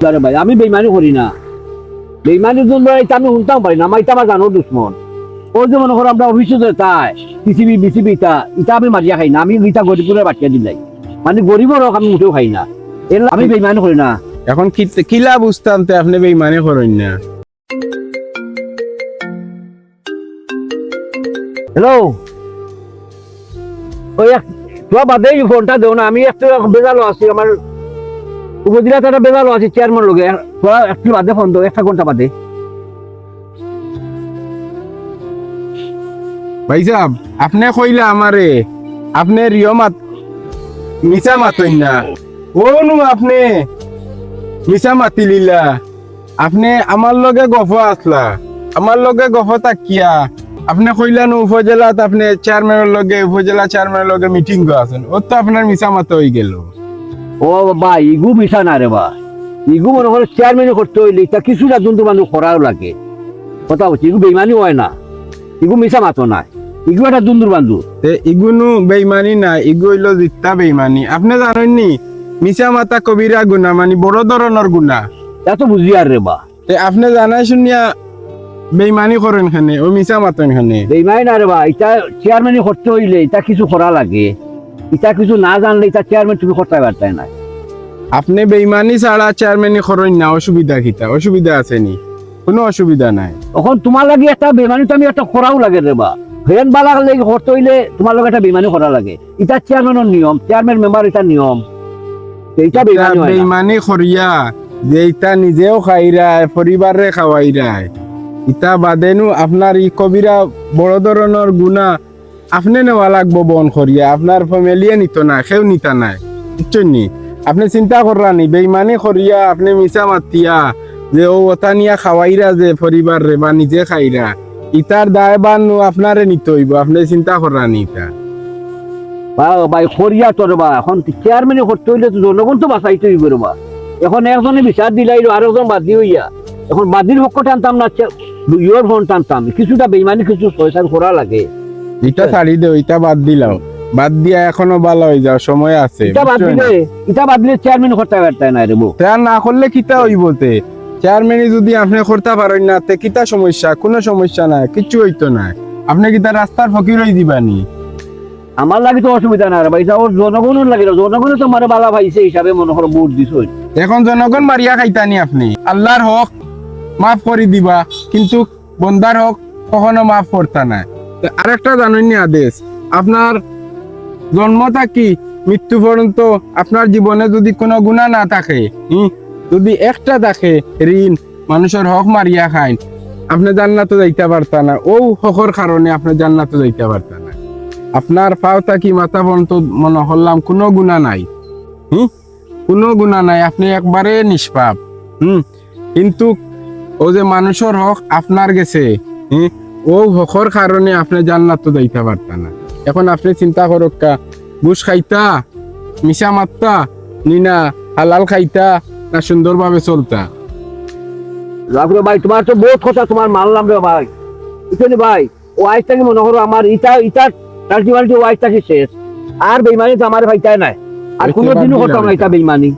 আরে ভাই আমি বেইমানি করি না। বেইমানির জন্য এটা আমি শুনতাম পারি না আমার এটা আমার জানো দুশ্মন। ওই যে মনে করো আমরা অফিসে তাই পিসিবি বিসিবি ইটা ইটা আমি মারিয়া খাই না আমি ইটা গরিবের বাটিয়া দিলাই মানে গরিবের হোক আমি মুঠেও খাই না। এর আমি বেইমানি করি না। এখন কি- কিলা বুঝতাম তে আপনি বেইমানি করেন না। হ্যালো ওই এক তোমার বাদে ফোনটা দেও না আমি একটু বেজালো আছি আমার উপজেলাতে একটা বেজালো আছি চেয়ারম্যান লোকে। একটু বাদে ফোন দাও একটা ঘণ্টা বাদে। ভাই আপনি কইলা আমারে, আপনি রিও মাত মিছা মাতইন না। ও নু আপনি, মিছা মাতি লিলা। আপনি আমার লগে গফ আসলা, আমার লগে গফ তাকিয়া। আপনি কইলা নু উপজেলাত আপনি চেয়ারম্যানের লগে, উপজেলা চেয়ারম্যানের লগে মিটিং আছেন। ও তো আপনার মিছা মাত হয়ে গেল। ও বা ইগু মিশা না রে বা। ইগু মনে করে চেয়ারম্যানই করতে হইলে তা কিছুটা জন্তু মানুষ করাও লাগে। কথা হচ্ছে ইগু বেইমানি হয় না। ইগু মিশা মাতো না। ইগু একটা দুন্দুর বান্ধু। ইগুনু বেইমানি না ইগু হইল জিত্তা বেইমানি। আপনি জানেন নি মিছা মাতা কবিরা গুণা মানে বড় ধরনের গুণা। এত বুঝি আর রে বা। আপনি জানাই শুনিয়া বেইমানি করেন খানে ও মিছা মাতেন খানে। বেইমানি না রে বা এটা চেয়ারম্যানই করতে হইলে এটা কিছু করা লাগে। এটা কিছু না জানলে এটা চেয়ারম্যান তুমি করতে পারতাই না। আপনি বেইমানি ছাড়া চেয়ারম্যানই করেন না অসুবিধা কিতা অসুবিধা আছে নি? কোনো অসুবিধা নাই। তখন তোমার লাগে একটা বেমানি তো আমি একটা করাও লাগে রে বা। ফেন বালা লাগে করতে হইলে তোমার লগে একটা বেমানি করা লাগে। এটা চেয়ারম্যানের নিয়ম চেয়ারম্যান মেম্বার এটা নিয়ম। এইটা বেমানি হয় না। বেইমানি করিয়া যে ইটা নিজেও খাইরায় পরিবারে খাওয়াইরায় ইটা বাদেনু আপনার ই কবিরা বড় ধরনের গুণা আপনি নেওয়া লাগবো বন করিয়া, আপনার ফ্যামিলিয়ে নিত না, সেও নিতা নাই। বুঝছেন নি? আপনি চিন্তা কররা নি বেইমানি করিয়া আপনি মিছা মাতিয়া যে ও ওটা নিয়া খাওয়াইরা যে পরিবার রে বা নিজে খাইরা ইটার দায় বানু আপনারে নিতে হইব, আপনি চিন্তা কররা নি বা ভাই খরিয়া তোর বা এখন চেয়ারম্যানই করতে হইলে তো জনগণ তো বাঁচাইতে হইব বা এখন একজনে বিচার দিলাই আর একজন বাদি হইয়া, এখন বাদির পক্ষ টানতাম না ইয়র ফোন টানতাম কিছুটা বেইমানি কিছু পয়সা করা লাগে। ইটা ছাড়ি দেও ইটা বাদ দিলাও বাদ দিয়া এখনও ভালো হয়ে যাও সময় আছে এটা বাদ দিলে এটা বাদ দিলে চেয়ারম্যান করতে না রে তা না করলে কিতা চেয়ারম্যানই যদি আপনি করতে পারেন না তে কিতা সমস্যা? কোনো সমস্যা নাই কিচ্ছু হইতো না। আপনি কিতা রাস্তার ফকির হই দিবানি? আমার লাগে তো অসুবিধা না ভাই এটা ওর জনগণের লাগে না। জনগণে তো মারে বালা ভাইছে হিসাবে মনে করো ভোট দিছ এখন জনগণ মারিয়া খাইতানি আপনি। আল্লাহর হক মাফ করে দিবা কিন্তু বন্দার হক কখনো মাফ করতা না। আরেকটা জানেন আদেশ। আপনার জন্ম থাকি মৃত্যু পর্যন্ত আপনার জীবনে যদি কোনো গুণা না থাকে যদি একটা থাকে ঋণ মানুষের হক মারিয়া খায় আপনি জান্নাতে যাইতে পারতা না। ও হকর কারণে আপনি জান্নাতে যাইতে পারতা না। আপনার পাও থাকি মাথা পর্যন্ত মনে করলাম কোনো গুণা নাই হুম? কোনো গুণা নাই আপনি একবারে নিষ্পাপ হুম? কিন্তু ও যে মানুষের হক আপনার গেছে হুম, ও হকর কারণে আপনি জান্নাত তো যাইতে পারতা না। এখন আপনি চিন্তা করক কা ঘুষ খাইতা মিশা মারতা নিনা হালাল খাইতা না সুন্দরভাবে চলতা? রাখল ভাই তোমার তো বহুত কথা তোমার মানলাম রে ভাই। বুঝলি ভাই ও আইসটাকে মনে করো আমার ইটা ইটা ট্রান্সিবালিটি ও আইসটাকে শেষ। আর বেইমানি তো আমার ভাইটাই নাই। আর কোনো বাদ দিনও দিলাম করতাম না। এটা। বেইমানি।